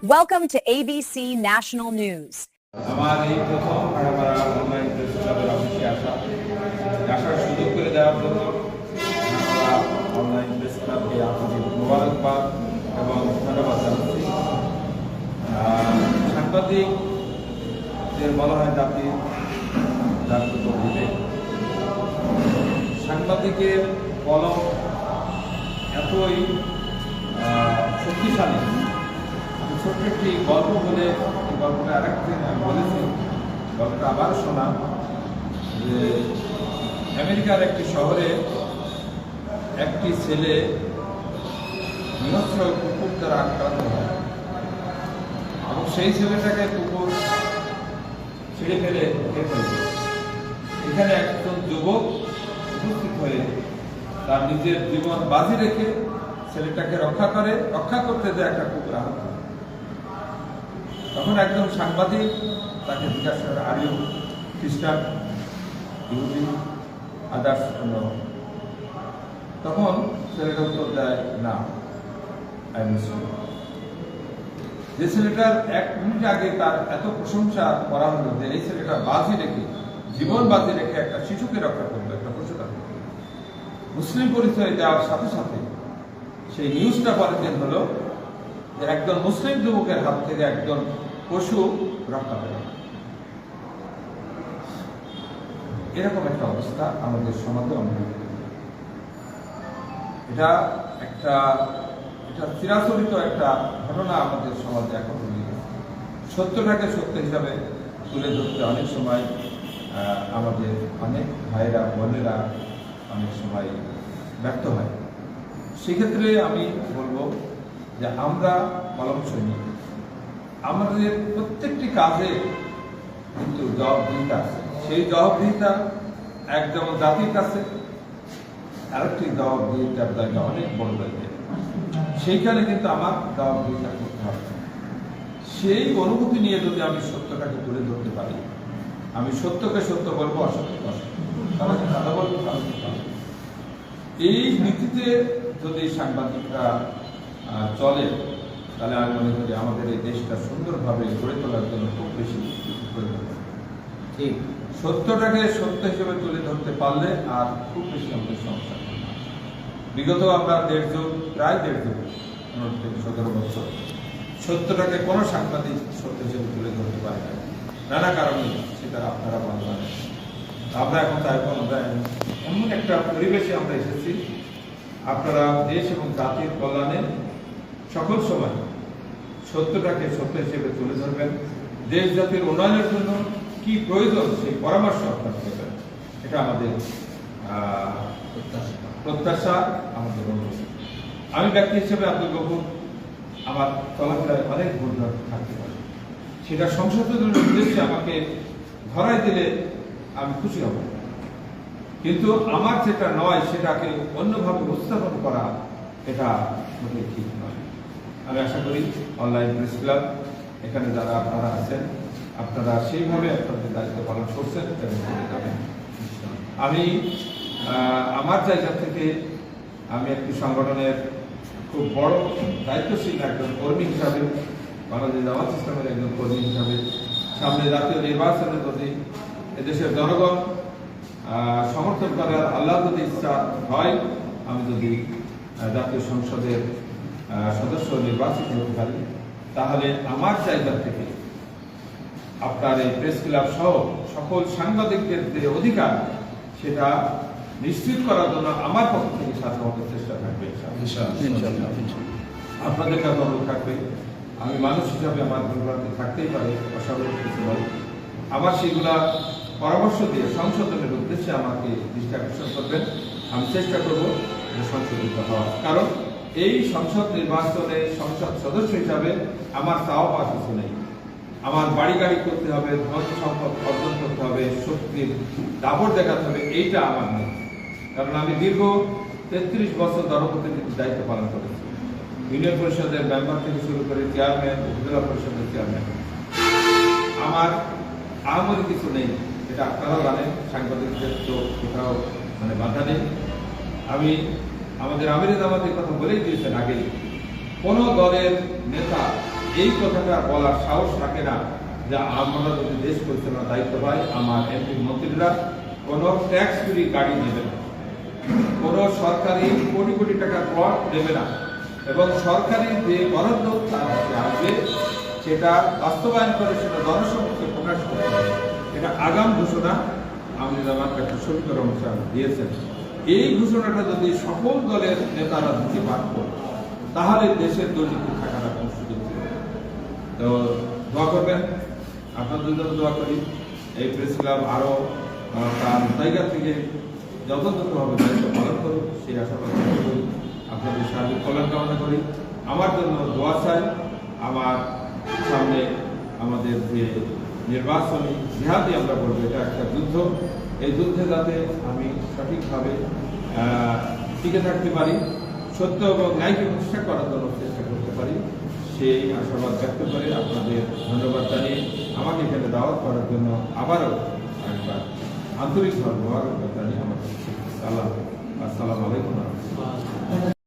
Welcome to ABC National News. আমার এই করে দেওয়ার জন্য সাংবাদিকদের বলা হয় জাতি জাগ্রত সাংবাদিকের কলম এতই শক্তিশালী ছোট্ট একটি গল্প বলে এই গল্পটা আরেকদিন বলেছি। গল্পটা আবার শোনা যে আমেরিকার একটি শহরে একটি ছেলে নিহস্র কুকুর দ্বারা আক্রান্ত হয়। এবং সেই ছেলেটাকে কুকুর ছিঁড়ে ফেলে। এখানে একজন যুবক উপস্থিত হয়ে তার নিজের জীবন বাজি রেখে ছেলেটাকে রক্ষা করে, রক্ষা করতে দেয় একটা কুকুর আহত। তখন একজন সাংবাদিক তাকে জিজ্ঞাসা করে আর ইউ খ্রিস্টান ইহুদি আদার্স তখন ছেলেটা উত্তর দেয়, না যে ছেলেটার এক মিনিট আগে তার এত প্রশংসা করা হলো যে এই ছেলেটা বাজি রেখে, জীবন বাজি রেখে একটা শিশুকে রক্ষা করল, একটা পশুটা মুসলিম পরিচয় দেওয়ার সাথে সাথে সেই নিউজটা পরিচয় হলো যে একজন মুসলিম যুবকের হাত থেকে একজন পশু রক্ষা পেল। এরকম একটা অবস্থা আমাদের সমাজে অনুভূত এটা একটা, এটা চিরাচরিত একটা ঘটনা আমাদের সমাজে এখন সত্যটাকে সত্য হিসাবে তুলে ধরতে অনেক সময় আমাদের অনেক ভাইয়েরা, বোনেরা অনেক সময় ব্যর্থ হয়। সেক্ষেত্রে আমি বলব যে আমরা কলম সৈনিক আমাদের প্রত্যেকটি কাজে কিন্তু জবাবদিহিতা আছে। সেই জবাবদিহিতা এক যেমন জাতির কাছে, আরেকটি জবাবদিহিতার জায়গা অনেক বড় জায়গা সেইখানে কিন্তু আমার জবাবদিহিতা করতে হবে। সেই অনুভূতি নিয়ে যদি আমি সত্যটাকে তুলে ধরতে পারি, আমি সত্যকে সত্য বলব অসত্য কারণ কথা বলব। এই নীতিতে যদি সাংবাদিকরা চলে, তাহলে আমি মনে করি আমাদের এই দেশটা সুন্দরভাবে গড়ে তোলার জন্য খুব বেশি প্রয়োজন। ঠিক সত্যটাকে সত্য হিসেবে তুলে ধরতে পারলে আর খুব বেশি আমাদের সমস্যা বিগত আমরা দেড় যুগ প্রায় দেড় যুগ পনেরো থেকে সতেরো বছর সত্যটাকে কোনো সাংবাদিক সত্য হিসেবে তুলে ধরতে পারে না। নানা কারণে সেটা আপনারা জানেন আমরা এখন তাই আমরা এমন একটা পরিবেশে আমরা এসেছি। আপনারা দেশ এবং জাতির কল্যাণে সকল সময় সত্যটাকে সত্য হিসেবে তুলে ধরবেন। দেশ জাতির উন্নয়নের জন্য কি প্রয়োজন, সেই পরামর্শ আপনারা দেবেন। এটা আমাদের প্রত্যাশা। আমাদের অনুরোধ। আমি ব্যক্তি হিসেবে আব্দুল গফুর, আমার চলাফেরায় অনেক ভুল থাকতে পারে। সেটা সংশোধনের উদ্দেশ্যে আমাকে ধরাই দিলে আমি খুশি হব। কিন্তু আমার যেটা নয়, সেটাকে অন্যভাবে উপস্থাপন করা, এটা ঠিক আমি আশা করি অনলাইন প্রেস ক্লাব, এখানে যারা আপনারা আছেন, আপনারা সেইভাবে আপনাদের দায়িত্ব পালন করছেন আমি আমার জায়গা থেকে আমি একটি সংগঠনের খুব বড় দায়িত্বশীল একজন কর্মী হিসাবে বাংলাদেশ জামাত ইসলামের একজন কর্মী হিসাবে সামনে জাতীয় নির্বাচনের প্রতি এদেশের জনগণ সমর্থন করার আল্লাহ যদি ইচ্ছা হয়, আমি যদি জাতীয় সংসদের সদস্য নির্বাচিত হতে পারি তাহলে আমার জায়গা থেকে আপনার এই প্রেস ক্লাব সহ সকল সাংবাদিকদের যে অধিকার সেটা নিশ্চিত করার জন্য আমার পক্ষ থেকে সাধারণত চেষ্টা থাকবে আপনাদের কাছে অনুরোধ থাকবে আমি মানুষ হিসাবে আমার দুর্ভাগ্য থাকতেই পারে অস্বাভাবিক কিছু নয়। আমার সেগুলা পরামর্শ দিয়ে সংশোধনের উদ্দেশ্যে আমাকে দৃষ্টি আকর্ষণ করবেন। আমি চেষ্টা করব যে সংশোধিত হওয়ার। কারণ এই সংসদ নির্বাচনে সংসদ সদস্য হিসাবে আমার চাওয়া পাওয়া কিছু নেই। আমার বাড়ি গাড়ি করতে হবে ধন সম্পদ অর্জন করতে হবে, শক্তির দাবর দেখাতে হবে, এইটা আমার নেই। কারণ আমি দীর্ঘ তেত্রিশ বছর দরপতিনিধির দায়িত্ব পালন করেছি। ইউনিয়ন পরিষদের মেম্বার থেকে শুরু করে চেয়ারম্যান উপজেলা পরিষদের চেয়ারম্যান আমার আহামরি কিছু নেই, এটা আপনারাও জানেন, সাংবাদিকদের তো কোথাও মানে বাধা নেই। আমি আমাদের আমির জামাতের কথা বলেই দিয়েছেন আগেই। কোন দলের নেতা এই কথাটা বলার সাহস রাখে না যে আমরা যদি দেশ পরিচালনার দায়িত্ব পাই, আমার এমপি মন্ত্রীরা কোনো ট্যাক্স ফ্রি গাড়ি নেবে না। কোনো সরকারি কোটি কোটি টাকা প্লট দেবে না। এবং সরকারি যে বরাদ্দ তার আসবে, সেটা বাস্তবায়ন করে সেটা জনসমক্ষে প্রকাশ করতে হবে। এটা আগাম ঘোষণা আমি আমার একটা সমীকরণ অনুষ্ঠান দিয়েছেন। এই ঘোষণাটা যদি সকল দলের নেতারা দিতে পারত, তাহলে দেশের দুর্নীতি থাকাটা কোনো সুযোগ তো দোয়া করবেন, আপনাদের জন্য দোয়া করি। এই প্রেস ক্লাব আরও তার জায়গা থেকে যথাযথভাবে দায়িত্ব পালন করুক, সেই আশাবাদ আপনাদের সার্বিক কল্যাণ কামনা করি। আমার জন্য দোয়া চাই। আমার সামনে আমাদের যে নির্বাচনী জিহাদি আমরা বলব, এটা একটা যুদ্ধ। এই যুদ্ধে যাতে আমি সঠিকভাবে টিকে থাকতে পারি, সত্য এবং ন্যায়কে প্রতিষ্ঠা করার জন্য চেষ্টা করতে পারি, সেই আশাবাদ ব্যক্ত করে আপনাদের ধন্যবাদ জানিয়ে আমাকে এখানে দাওয়াত করার জন্য আবারও একবার আন্তরিকভাবে মোবারকবাদ জানিয়ে আমাকে আল্লাহ আসসালামু আলাইকুম।